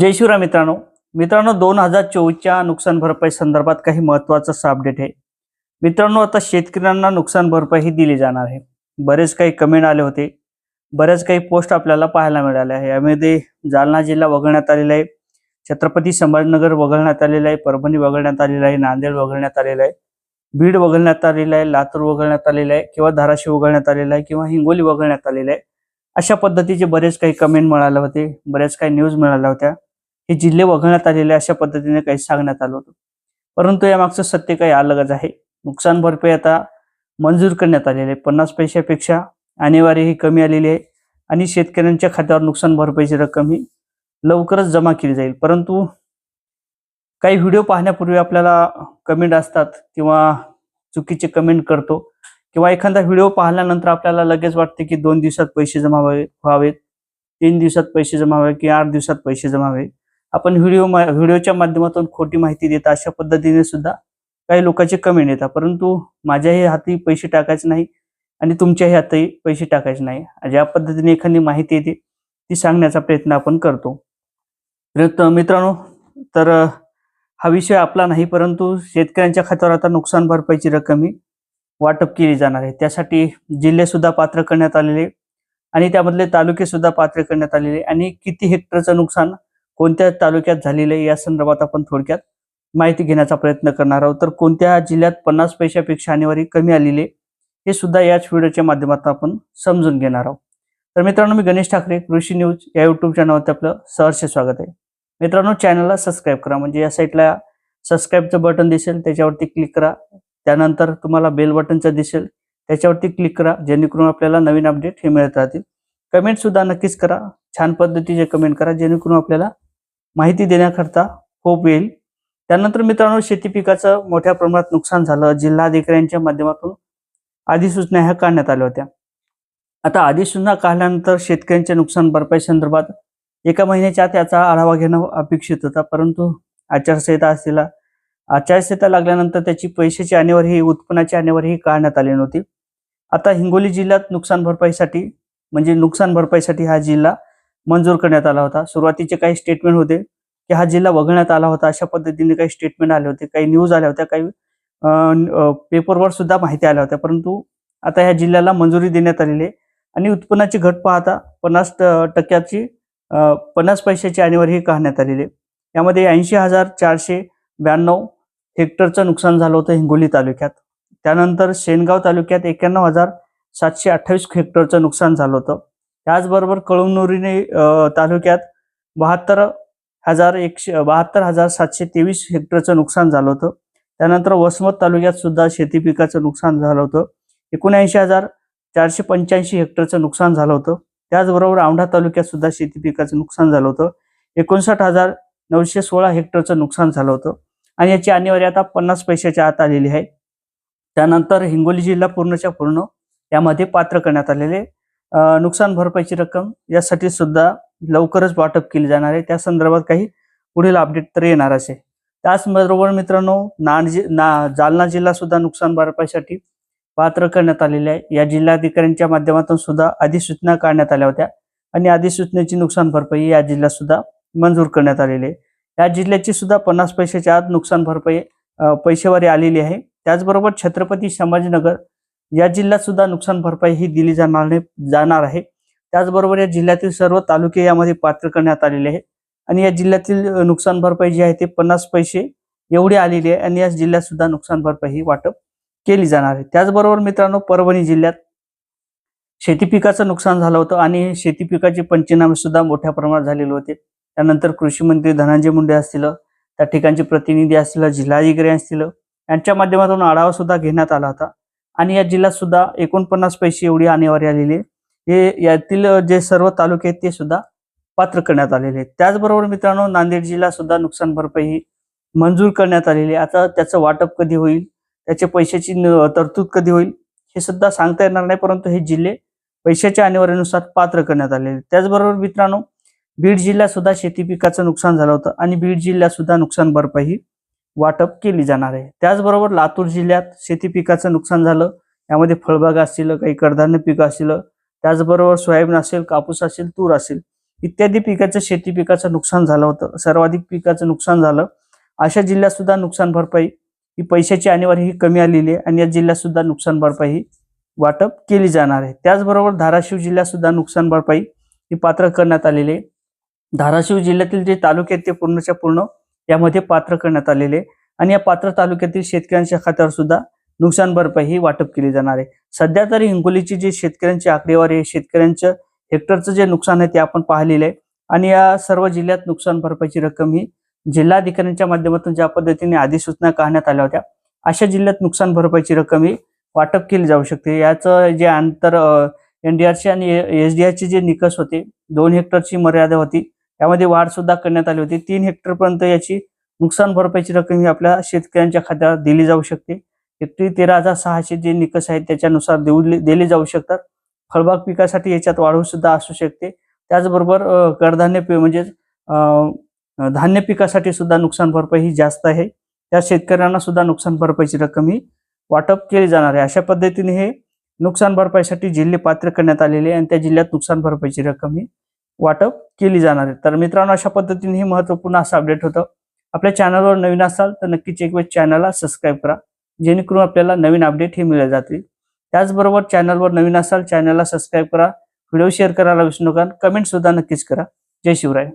जय शिवराय मित्रांनो. मित्रांनो दोन हजार चोवीसच्या नुकसान भरपाई संदर्भात काही महत्वाचं असं अपडेट आहे. मित्रांनो आता शेतकऱ्यांना नुकसान भरपाई ही दिली जाणार आहे. बरेच काही कमेंट आले होते. बरेच काही पोस्ट आपल्याला पाहायला मिळाले आहे. यामध्ये जालना जिल्हा वगळण्यात आलेला आहे. छत्रपती संभाजीनगर वगळण्यात आलेला आहे. परभणी वगळण्यात आलेला आहे. नांदेड वगळण्यात आलेला आहे. बीड वगळण्यात आलेला आहे. लातूर वगळण्यात आलेला आहे. किंवा धाराशिव वगळण्यात आलेला आहे. किंवा हिंगोली वगळण्यात आलेला आहे. अशा पद्धतीचे बरेच काही कमेंट मिळाले होते. बरेच काही न्यूज मिळाल्या होत्या. हे जिल्हे वगळण्यात आलेले अशा पद्धतीने काही सांगण्यात आलं होतं. परंतु यामागचं सत्य काही अलगच आहे. नुकसान भरपाई आता मंजूर करण्यात आलेली आहे. पन्नास पैशापेक्षा आणेवारी ही कमी आलेली आहे आणि शेतकऱ्यांच्या खात्यावर नुकसान भरपाईची रक्कम ही लवकरच जमा केली जाईल. परंतु काही व्हिडिओ पाहण्यापूर्वी आपल्याला कमेंट असतात किंवा चुकीचे कमेंट करतो किंवा एखादा व्हिडिओ पाहिल्यानंतर आपल्याला लगेच वाटते की दोन दिवसात पैसे जमा व्हावे व्हावेत तीन दिवसात पैसे जमा व्हावे की आठ दिवसात पैसे जमावे आपण व्हिडिओ व्हिडिओच्या माध्यमातून खोटी माहिती देता अशा पद्धतीने सुद्धा काही लोकांचे कमेंट येतात. परंतु माझ्याही हाती पैसे टाकायचे नाही आणि तुमच्याही हाती पैसे टाकायचे नाही. ज्या पद्धतीने एखादी माहिती येते ती सांगण्याचा प्रयत्न आपण करतो. मित्रांनो तर हा विषय आपला नाही परंतु शेतकऱ्यांच्या खात्यावर आता नुकसान भरपाईची रक्कम ही वाटप केली जाणार आहे. त्यासाठी जिल्हे सुद्धा पात्र करण्यात आलेले आणि त्यामधले तालुके सुद्धा पात्र करण्यात आलेले आणि किती हेक्टरचं नुकसान कोणत्या तालुक्यात झालेलं आहे या संदर्भात आपण थोडक्यात माहिती घेण्याचा प्रयत्न करणार आहोत. तर कोणत्या जिल्ह्यात पन्नास पैशापेक्षा आणेवारी कमी आलेली आहे हे सुद्धा याच व्हिडिओच्या माध्यमातून आपण समजून घेणार आहोत. तर मित्रांनो मी गणेश ठाकरे कृषी न्यूज या युट्यूब चॅनलवरती आपलं सहर्ष स्वागत आहे. मित्रांनो चॅनलला सबस्क्राईब करा. म्हणजे या साईटला सबस्क्राईबचं बटन दिसेल त्याच्यावरती क्लिक करा. त्यानंतर तुम्हाला बेल बटनचं दिसेल त्याच्यावरती क्लिक करा. जेणेकरून आपल्याला नवीन अपडेट हे मिळत राहतील. कमेंटसुद्धा नक्कीच करा. छान पद्धतीचे कमेंट करा जेणेकरून आपल्याला माहिती देण्याकरता होप येईल. त्यानंतर मित्रांनो शेती पिकाचं मोठ्या प्रमाणात नुकसान झालं. जिल्हाधिकाऱ्यांच्या माध्यमातून अधिसूचना ह्या काढण्यात आल्या होत्या. आता अधिसूचना काढल्यानंतर शेतकऱ्यांच्या नुकसान भरपाई संदर्भात एका महिन्याच्या आत याचा आढावा घेणं अपेक्षित होता. परंतु आचारसंहिता असलेला आचारसंहिता लागल्यानंतर त्याची पैशाची आणेवारी ही उत्पन्नाची आणेवारी ही काढण्यात आली नव्हती. आता हिंगोली जिल्ह्यात नुकसान भरपाईसाठी म्हणजे नुकसान भरपाईसाठी हा जिल्हा मंजूर करण्यात आला होता. सुरुवातीचे काही स्टेटमेंट होते की हा जिल्हा वगळण्यात आला होता. अशा पद्धतीने काही स्टेटमेंट आले होते काही न्यूज आल्या होत्या काही पेपरवर सुद्धा माहिती आल्या होत्या. परंतु आता ह्या जिल्ह्याला मंजुरी देण्यात आलेली आहे. आणि उत्पन्नाची घट पाहता पन्नास टक्क्याची पन्नास पैशाची आणेवारी ही काढण्यात आलेली आहे. यामध्ये ऐंशी हजार चारशे ब्याण्णव हेक्टरचं नुकसान झालं होतं हिंगोली तालुक्यात. त्यानंतर शेनगाव तालुक्यात एक्याण्णव हजार सातशे अठ्ठावीस हेक्टरचं नुकसान झालं होतं. त्याचबरोबर कळमनुरीने तालुक्यात बहात्तर हजार एकशे बहात्तर हजार सातशे तेवीस हेक्टरचं नुकसान झालं होतं. त्यानंतर वसमत तालुक्यात सुद्धा शेती पिकाचं नुकसान झालं होतं. एकोणऐंशी हजार चारशे पंच्याऐंशी हेक्टरचं नुकसान झालं होतं. त्याचबरोबर औंढा तालुक्यात सुद्धा शेती पिकाचं नुकसान झालं होतं. एकोणसाठ हजार नऊशे सोळा हेक्टरचं नुकसान झालं होतं. आणि याची आणेवारी आता पन्नास पैशाच्या आत आलेली आहे. त्यानंतर हिंगोली जिल्हा पूर्णच्या पूर्ण यामध्ये पात्र करण्यात आलेले नुकसान भरपाईची रक्कम यासाठी सुद्धा लवकरच वाटप केली जाणार आहे. त्या संदर्भात काही पुढील अपडेट तर येणारच आहे त्याचबरोबर मित्रांनो नांद जि ना जालना जिल्हा सुद्धा नुकसान भरपाईसाठी पात्र करण्यात आलेले आहे. या जिल्हाधिकाऱ्यांच्या माध्यमातून सुद्धा अधिसूचना काढण्यात आल्या होत्या आणि अधिसूचनेची नुकसान भरपाई या जिल्ह्यात सुद्धा मंजूर करण्यात आलेली आहे. या जिल्ह्याची सुद्धा पन्नास पैशाच्या आत नुकसान भरपाई पैशेवारी आलेली आहे. त्याचबरोबर छत्रपती संभाजीनगर या जिल्ह्यात सुद्धा नुकसान भरपाई ही दिली जाणार जाणार आहे. त्याचबरोबर या जिल्ह्यातील सर्व तालुके यामध्ये पात्र करण्यात आलेले आहे. आणि या जिल्ह्यातील नुकसान भरपाई जी आहे ते पन्नास पैसे एवढी आलेली आहे आणि या जिल्ह्यात सुद्धा नुकसान भरपाई ही वाटप केली जाणार आहे. त्याचबरोबर मित्रांनो परभणी जिल्ह्यात शेती पिकाचं नुकसान झालं होतं आणि शेती पिकाचे पंचनामे सुद्धा मोठ्या प्रमाणात झालेले होते. त्यानंतर कृषी मंत्री धनंजय मुंडे असतील त्या ठिकाणचे प्रतिनिधी असतील जिल्हाधिकारी असतील यांच्या माध्यमातून आढावा सुद्धा घेण्यात आला होता. आणि या जिल्ह्यात सुद्धा एकोणपन्नास पैसे एवढी आणेवारी आलेली आहे. हे यातील जे सर्व तालुके आहेत ते सुद्धा पात्र करण्यात आलेले आहेत. त्याचबरोबर मित्रांनो नांदेड जिल्हा सुद्धा नुकसान भरपाई ही मंजूर करण्यात आलेली आहे. आता त्याचं वाटप कधी होईल? त्याच्या पैशाची न- तरतूद कधी होईल? हे सुद्धा सांगता येणार नाही परंतु हे जिल्हे पैशाच्या आणेवारीनुसार पात्र करण्यात आलेले त्याचबरोबर मित्रांनो बीड जिल्ह्यात सुद्धा शेती पिकाचं नुकसान झालं होतं आणि बीड जिल्ह्यात सुद्धा नुकसान भरपाई वाटप केली जाणार आहे. त्याचबरोबर लातूर जिल्ह्यात शेती पिकाचं नुकसान झालं. यामध्ये फळबाग असतील काही कडधान्य पिकं असतील त्याचबरोबर सोयाबीन असेल कापूस असेल तूर असेल इत्यादी पिकाचं शेती पिकाचं नुकसान झालं होतं. सर्वाधिक पिकाचं नुकसान झालं. अशा जिल्ह्यात सुद्धा नुकसान भरपाई ही पैशाची आणीवारी ही कमी आलेली आहे आणि या जिल्ह्यात सुद्धा नुकसान भरपाई ही वाटप केली जाणार आहे. त्याचबरोबर धाराशिव जिल्ह्यात सुद्धा नुकसान भरपाई ही पात्र करण्यात आलेली आहे. धाराशिव जिल्ह्यातील जे तालुके आहेत ते पूर्णच्या पूर्ण यामध्ये पात्र करण्यात आलेले आणि या पात्र तालुक्यातील शेतकऱ्यांच्या खात्यावर सुद्धा नुकसान भरपाई ही वाटप केली जाणार आहे. सध्या तरी हिंगोलीची जी शेतकऱ्यांची आकडेवारी आहे शेतकऱ्यांचं हेक्टरचं जे नुकसान आहे ते आपण पाहिलेलं आहे. आणि या सर्व जिल्ह्यात नुकसान भरपाईची रक्कम ही जिल्हाधिकाऱ्यांच्या माध्यमातून ज्या पद्धतीने अधिसूचना काढण्यात आल्या होत्या अशा जिल्ह्यात नुकसान भरपाईची रक्कम ही वाटप केली जाऊ शकते. याचं जे आंतर एनडीआरची आणि एसडीआरचे जे निकष होते दोन हेक्टरची मर्यादा होती. यामध्ये वाढ सुद्धा करण्यात आली होती. तीन हेक्टर पर्यंत याची नुकसान भरपाईची रक्कम ही आपल्या शेतकऱ्यांच्या खात्यावर दिली जाऊ शकते. हेक्टरी तेरा हजार सहाशे जे निकष आहेत त्याच्यानुसार देऊ दिले जाऊ शकतात. फळबाग पिकासाठी याच्यात वाढू सुद्धा असू शकते. त्याचबरोबर कडधान्य पी म्हणजेच धान्य पिकासाठी सुद्धा नुकसान भरपाई ही जास्त आहे. त्या शेतकऱ्यांना सुद्धा नुकसान भरपाईची रक्कम ही वाटप केली जाणार आहे. अशा पद्धतीने हे नुकसान भरपाईसाठी जिल्हे पात्र करण्यात आलेले आहे आणि त्या जिल्ह्यात नुकसान भरपाईची रक्कम ही वाटप केली जाणार आहे. तर मित्रांनो अशा पद्धतीने हे महत्त्वपूर्ण असं अपडेट होतं. आपल्या चॅनलवर नवीन असाल तर नक्कीच एक वेळ चॅनलला सबस्क्राईब करा. जेणेकरून आपल्याला नवीन अपडेट हे मिळत जातील. त्याचबरोबर चॅनलवर नवीन असाल चॅनलला सबस्क्राईब करा. व्हिडिओ शेअर करायला विसरू नका. कमेंट सुद्धा नक्कीच करा. जय शिवराय.